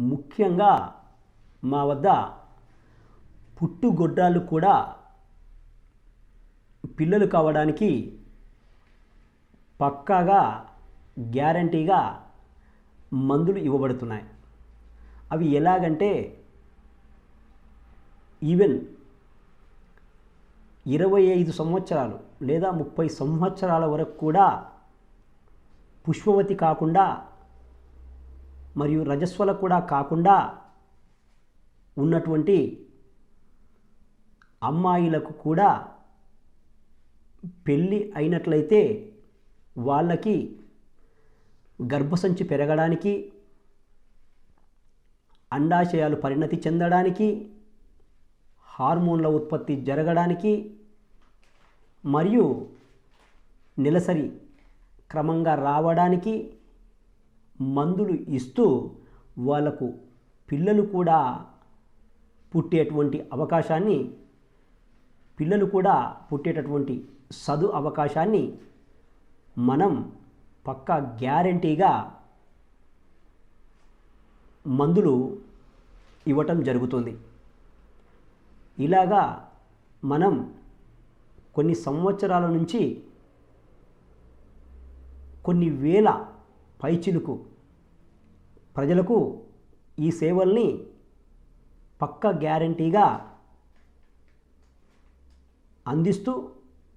ముఖ్యంగా మా వద్ద పుట్టుగొడ్రాలు కూడా పిల్లలు కావడానికి పక్కాగా గ్యారంటీగా మందులు ఇవ్వబడుతున్నాయి. అవి ఎలాగంటే ఈవెన్ ఇరవై ఐదు సంవత్సరాలు లేదా ముప్పై సంవత్సరాల వరకు కూడా పుష్పవతి కాకుండా మరియు రజస్వల కూడా కాకుండా ఉన్నటువంటి అమ్మాయిలకు కూడా పెళ్ళి అయినట్లయితే వాళ్ళకి గర్భసంచి పెరగడానికి అండాశయాలు పరిణతి చెందడానికి హార్మోన్ల ఉత్పత్తి జరగడానికి మరియు నెలసరి క్రమంగా రావడానికి మందులు ఇస్తూ వాళ్ళకు పిల్లలు కూడా పుట్టేటువంటి అవకాశాన్ని పిల్లలు కూడా పుట్టేటటువంటి సదు అవకాశాన్ని మనం పక్కా గ్యారంటీగా మందులు ఇవ్వటం జరుగుతుంది. ఇలాగా మనం కొన్ని సంవత్సరాల నుంచి కొన్ని వేల పైచిలుకు. ప్రజలకు ఈ సేవల్ని పక్క గ్యారంటీగా అందిస్తూ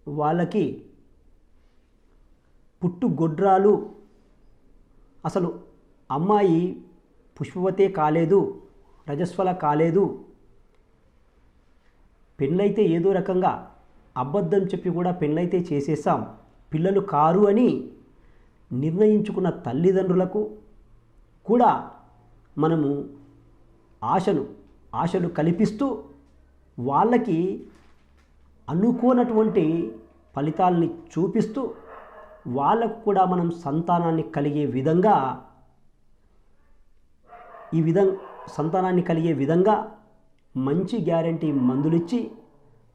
వాళ్ళకి పుట్టుగొడ్రాలు. అసలు అమ్మాయి పుష్పవతే కాలేదు రజస్వల కాలేదు. పెళ్ళైతే ఏదో రకంగా అబద్ధం చెప్పి కూడా పెళ్ళైతే చేసేసాం పిల్లలు కారు అని నిర్ణయించుకున్న తల్లిదండ్రులకు కూడా మనము ఆశను ఆశలు కల్పిస్తూ వాళ్ళకి అనుకోనటువంటి ఫలితాలని చూపిస్తూ వాళ్ళకు కూడా మనం సంతానాన్ని కలిగే విధంగా ఈ విధం సంతానాన్ని కలిగే విధంగా మంచి గ్యారంటీ మందులిచ్చి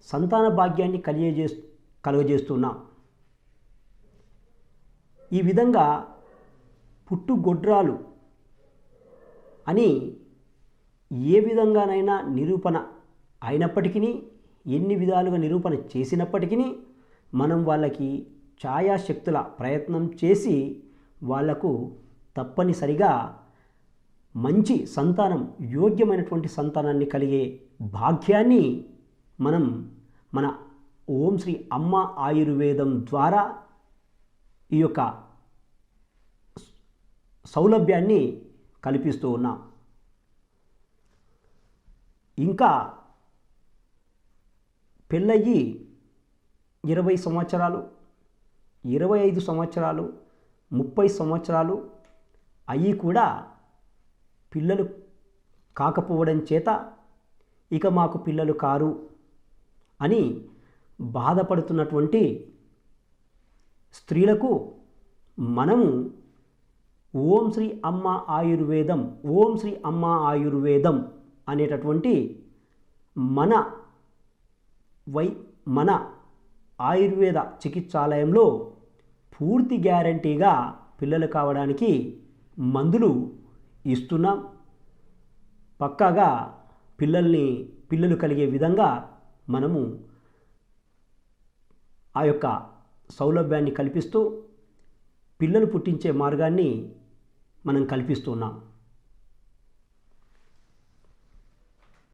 సంతాన భాగ్యాన్ని కలిగజే కలుగజేస్తున్నాం. ఈ విధంగా పుట్టుగొడ్రాలు అని ఏ విధంగానైనా నిరూపణ అయినప్పటికీ ఎన్ని విధాలుగా నిరూపణ చేసినప్పటికీ మనం వాళ్ళకి ఛాయాశక్తుల ప్రయత్నం చేసి వాళ్ళకు తప్పనిసరిగా మంచి సంతానం యోగ్యమైనటువంటి సంతానాన్ని కలిగే భాగ్యాన్ని మనం మన ఓం శ్రీ అమ్మ ఆయుర్వేదం ద్వారా ఈ యొక్క సౌలభ్యాన్ని కల్పిస్తూ ఉన్నాం. ఇంకా పెళ్ళయ్యి ఇరవై సంవత్సరాలు ఇరవై ఐదు సంవత్సరాలు ముప్పై సంవత్సరాలు అయ్యి కూడా పిల్లలు కాకపోవడం చేత ఇక మాకు పిల్లలు కారు అని బాధపడుతున్నటువంటి స్త్రీలకు మనము ఓం శ్రీ అమ్మ ఆయుర్వేదం ఓం శ్రీ అమ్మ ఆయుర్వేదం అనేటటువంటి మన వై మన ఆయుర్వేద చికిత్సాలయంలో పూర్తి గ్యారంటీగా పిల్లలు కావడానికి మందులు ఇస్తున్నాం. పక్కాగా పిల్లల్ని పిల్లలు కలిగే విధంగా మనము ఆ యొక్క సౌలభ్యాన్ని కల్పిస్తూ పిల్లలు పుట్టించే మార్గాన్ని మనం కల్పిస్తున్నాం